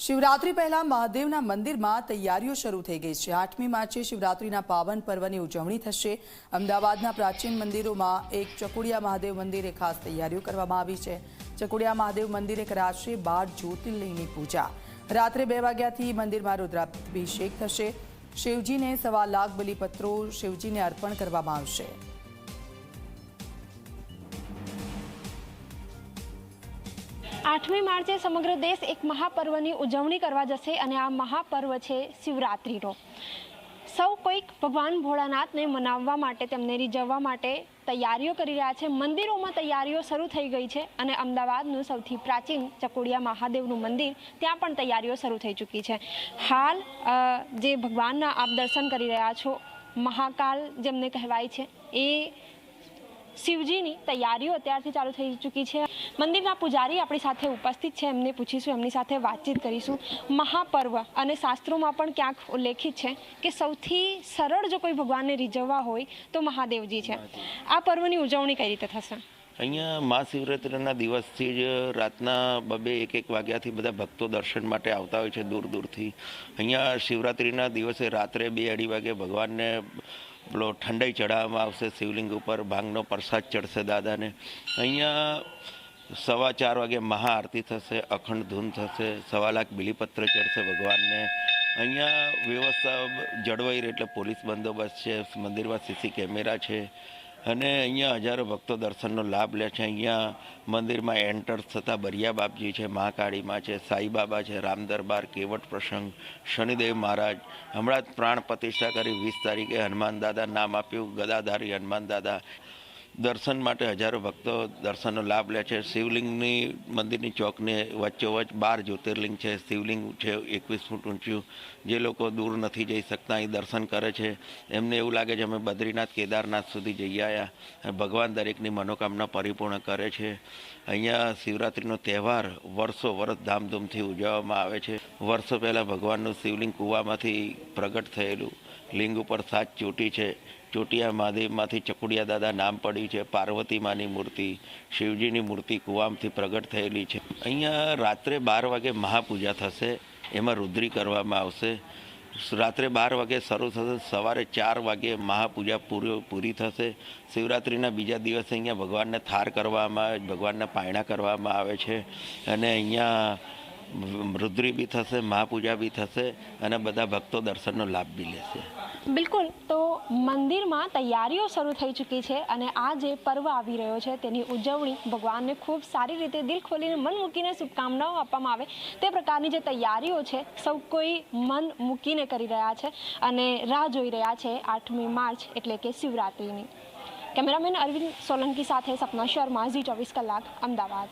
શિવરાત્રી પહેલા મહાદેવના મંદિરમાં તૈયારીઓ શરૂ થઈ ગઈ છે. આઠમી માર્ચે શિવરાત્રીના પાવન પર્વની ઉજવણી થશે. અમદાવાદના પ્રાચીન મંદિરોમાં એક ચકુડિયા મહાદેવ મંદિરે ખાસ તૈયારીઓ કરવામાં આવી છે. ચકુડિયા મહાદેવ મંદિરે કરાશે બાર જ્યોતિર્લિંગની પૂજા. રાત્રે બે વાગ્યાથી મંદિરમાં રુદ્રાભિષેક થશે. શિવજીને સવા લાખ બલિપત્રો શિવજીને અર્પણ કરવામાં આવશે. આઠમી માર્ચે સમગ્ર દેશ એક મહાપર્વની ઉજવણી કરવા જશે અને આ મહાપર્વ છે શિવરાત્રિનો. સૌ કોઈક ભગવાન ભોળાનાથને મનાવવા માટે, તેમને રીઝવવા માટે તૈયારીઓ કરી રહ્યા છે. મંદિરોમાં તૈયારીઓ શરૂ થઈ ગઈ છે અને અમદાવાદનું સૌથી પ્રાચીન ચકોડિયા મહાદેવનું મંદિર, ત્યાં પણ તૈયારીઓ શરૂ થઈ ચૂકી છે. હાલ જે ભગવાનના આપ દર્શન કરી રહ્યા છો, મહાકાલ જેમને કહેવાય છે, એ શિવજીની તૈયારીઓ અત્યારથી ચાલુ થઈ ચૂકી છે. મંદિરના પૂજારી આપણી સાથે ઉપસ્થિત છે. એમને પૂછીશું, એમની સાથે વાતચીત કરીશું. મહાપર્વ અને શાસ્ત્રોમાં પણ ક્યાંક ઉલ્લેખિત છે કે સૌથી સરળ જો કોઈ ભગવાનને રીઝવવા હોય તો મહાદેવજી છે. આ પર્વની ઉજવણી કઈ રીતે થશે? અહીંયા મહાશિવરાત્રિના દિવસથી જ રાતના બબે એક એક વાગ્યાથી બધા ભક્તો દર્શન માટે આવતા હોય છે દૂર દૂરથી. અહીંયા શિવરાત્રિના દિવસે રાત્રે બે અઢી વાગે ભગવાનને પેલો ઠંડાઈ ચડાવવામાં આવશે, શિવલિંગ ઉપર ભાંગનો પ્રસાદ ચડશે દાદાને. અહીંયા સવા ચાર વાગે મહાઆરતી થશે, અખંડ ધૂન થશે, સવા લાખ બિલીપત્ર ચડશે ભગવાનને. અહીંયા વ્યવસ્થા જળવાઈ રહે એટલે પોલીસ બંદોબસ્ત છે, મંદિરમાં સીસી કેમેરા છે અને અહીંયા હજારો ભક્તો દર્શનનો લાભ લે છે. અહીંયા મંદિરમાં એન્ટર થતા બરિયા બાપજી છે મહાકાળીમાં છે સાંઈબાબા છે રામદરબાર કેવટ પ્રસંગ, શનિદેવ મહારાજ. હમણાં જ પ્રાણ પ્રતિષ્ઠા કરી વીસ તારીખે હનુમાન દાદા નામ આપ્યું. ગદાધારી હનુમાન દાદા દર્શન માટે હજારો ભક્તો દર્શનનો લાભ લે છે. શિવલિંગની મંદિરની ચોકની વચ્ચોવચ બાર જ્યોતિર્લિંગ છે. શિવલિંગ છે એકવીસ ફૂટ ઊંચું. જે લોકો દૂર નથી જઈ શકતા, અહીં દર્શન કરે છે. એમને એવું લાગે છે અમે બદ્રીનાથ, કેદારનાથ સુધી જઈ આવ્યા ભગવાન દરેકની મનોકામના પરિપૂર્ણ કરે છે. અહીંયા શિવરાત્રિનો તહેવાર વર્ષો વર્ષ ધામધૂમથી ઉજવવામાં આવે છે. વર્ષો પહેલાં ભગવાનનું શિવલિંગ કૂવામાંથી પ્રગટ થયેલું. લિંગ ઉપર સાત ચોટી છે. ચોટિયા મહાદેવમાંથી ચકુડિયા દાદા નામ પડ્યું છે. પાર્વતી માની મૂર્તિ, શિવજીની મૂર્તિ કુવામથી પ્રગટ થયેલી છે. અહીંયા રાત્રે બાર વાગે મહાપૂજા થશે, એમાં રુદ્રી કરવામાં આવશે. રાત્રે બાર વાગે શરૂ થશે, સવારે ચાર વાગે મહાપૂજા પૂરી પૂરી થશે. શિવરાત્રિના બીજા દિવસે અહીંયા ભગવાનને થાર કરવામાં આવે ભગવાનના પાયણા કરવામાં આવે છે. અને અહીંયા રુદ્રી બી થશે મહાપૂજા બી થશે અને બધા ભક્તો દર્શનનો લાભ બી લેશે. બિલકુલ. તો મંદિરમાં તૈયારીઓ શરૂ થઈ ચૂકી છે અને આ જે પર્વ આવી રહ્યો છે તેની ઉજવણી ભગવાનને ખૂબ સારી રીતે દિલ ખોલીને મન મૂકીને શુભકામનાઓ આપવામાં આવે. તે પ્રકારની જે તૈયારીઓ છે, સૌ કોઈ મન મૂકીને કરી રહ્યા છે અને રાહ જોઈ રહ્યા છે આઠમી માર્ચ એટલે કે શિવરાત્રિની. કેમેરામેન અરવિંદ સોલંકી સાથે સપના શર્મા, ઝી ચોવીસ કલાક, અમદાવાદ.